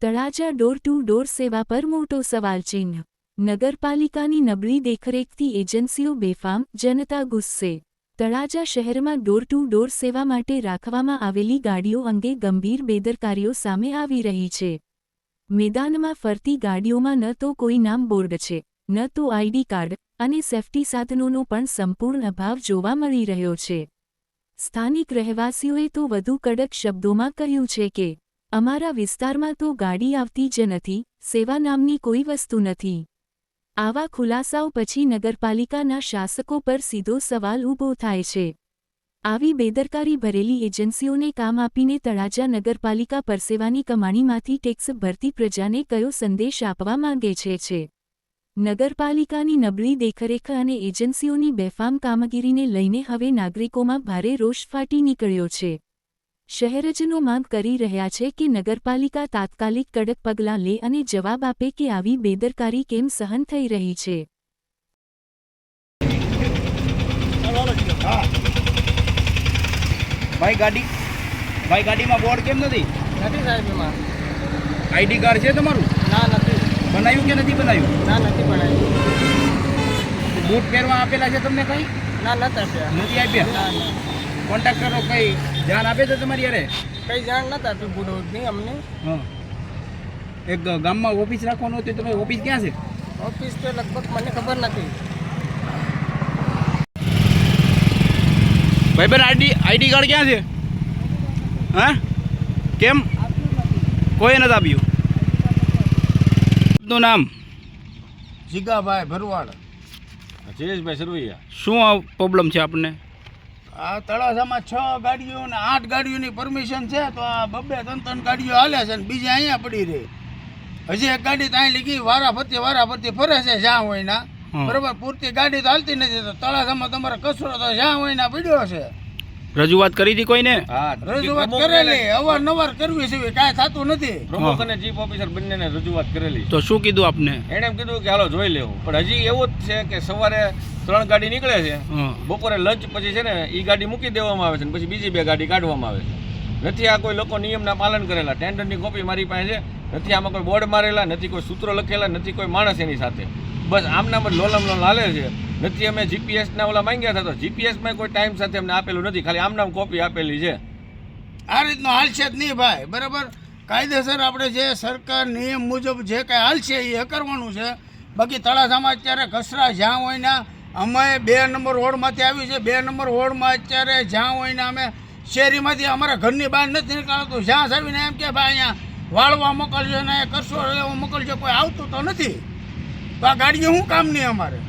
Talaja door to door સેવા પર મોટો સવાલચિહ્ન નગરપાલિકાની નબળી દેખરેખથી એજન્સીઓ બેફામ, જનતા ગુસ્સે. તળાજા શહેરમાં ડોર ટુ ડોર સેવા માટે રાખવામાં આવેલી ગાડીઓ અંગે ગંભીર બેદરકારીઓ સામે આવી રહી છે. મેદાનમાં ફરતી ગાડીઓમાં ન તો કોઈ નામ બોર્ડ છે, ન તો આઈડી કાર્ડ અને સેફટી સાધનોનો પણ સંપૂર્ણ અભાવ જોવા મળી રહ્યો છે. સ્થાનિક રહેવાસીઓએ તો વધુ કડક શબ્દોમાં કહ્યું છે કે અમારા વિસ્તારમાં તો ગાડી આવતી જ નથી, સેવા નામની કોઈ વસ્તુ નથી. આવા ખુલાસાઓ પછી નગરપાલિકાના શાસકો પર સીધો સવાલ ઊભો થાય છે. આવી બેદરકારી ભરેલી એજન્સીઓને કામ આપીને તળાજા નગરપાલિકા પરસેવાની કમાણીમાંથી ટેક્સ ભરતી પ્રજાને કયો સંદેશ આપવા માંગે છે છે? નગરપાલિકાની નબળી દેખરેખ અને એજન્સીઓની બેફામ કામગીરીને લઈને હવે નાગરિકોમાં ભારે રોષ ફાટી નીકળ્યો છે. શહેરજનો માંગ કરી રહ્યા છે કે નગરપાલિકા તાત્કાલિક કડક પગલાં લે અને જવાબ આપે કે આવી બેદરકારી કેમ સહન થઈ રહી છે. ભાઈ ગાડી ભાઈ ગાડીમાં બોર્ડ કેમ નથી? નથી સાહેબ એમાં. આઈડી કાર્ડ છે તમારું? ના નથી. બનાવ્યું કે નથી બનાવ્યું? ના નથી બનાવ્યું. બૂટ પહેરવા આપેલા છે તમને કઈ? ના નથી આપ્યા. નથી આપ્યા? કરો કઈ ધ્યાન આપે છે તમારી યારે? કઈ જાણ નથી આપી નહીં અમને. એક ગામમાં ઓફિસ રાખવાનું હતું તમે ઓફિસ ક્યાં છે? ઓફિસ તો લગભગ મને ખબર નથી. ભાઈ બેન આઈડી આઈડી કાર્ડ ક્યાં છે? હા? કેમ? કોઈ નથી આપ્યું. નું નામ? જીગાભાઈ ભરવાડ. જયેશભાઈ સરવૈયા. શું પ્રોબ્લેમ છે આપણને આ તળાજામાં છ ગાડીઓ ને આઠ ગાડીઓની પરમિશન છે તો આ બબ્બે ત્રણ ત્રણ ગાડીઓ હાલે છે ને બીજી અહીંયા પડી રહી. હજી એક ગાડી ત્યાં લીધી વારા ફરતી વારા ફરતી ફરે છે જ્યાં હોય ના. બરોબર પૂરતી ગાડી તો હાલતી નથી તો તળાજામાં તમારે કચરો તો જ્યાં હોય ના પડ્યો છે. રજૂઆત કરી હતી કોઈને? હા રજૂઆત કરેલી અવારનવાર કરવી છે કાંઈ થતું નથી. પ્રમુખ અને ચીફ ઓફિસર બંનેને રજૂઆત કરેલી. તો શું કીધું આપને? એણે એમ કીધું કે હાલો જોઈ લેવું. પણ હજી એવું જ છે કે સવારે ત્રણ ગાડી નીકળે છે. બપોરે લંચ પછી છે ને એ ગાડી મૂકી દેવામાં આવે છે ને પછી બીજી બે ગાડી કાઢવામાં આવે છે. નથી આ કોઈ લોકો નિયમના પાલન કરેલા. ટેન્ડરની કોપી મારી પાસે છે. નથી આમાં કોઈ બોર્ડ મારેલા નથી કોઈ સૂત્રો લખેલા નથી કોઈ માણસ એની સાથે. બસ આમનામ જ લોલમ લોલ હાલે છે. નથી, અમે જીપીએસના ઓલા માંગ્યા હતા તો જીપીએસમાં કોઈ ટાઈમ સાથે અમને આપેલું નથી, ખાલી આમનામ કોપી આપેલી છે. આ રીતનો હાલશે જ નહીં ભાઈ, બરાબર? કાયદેસર આપણે જે સરકાર નિયમ મુજબ જે કાંઈ હાલશે એ કરવાનું છે. બાકી તળાજામાં અત્યારે ઘસરા જ્યાં હોય ને, અમે બે નંબર વોર્ડમાંથી આવ્યું છે, બે નંબર વોર્ડમાં અત્યારે જ્યાં હોય ને, અમે શેરીમાંથી અમારા ઘરની બહાર નથી નીકળતું. જ્યાં આવીને એમ કે ભાઈ અહીંયા વાળવા મોકલજો ને, કરશો લેવા મોકલજો, કોઈ આવતું તો નથી. તો આ ગાડીઓ શું કામની અમારે?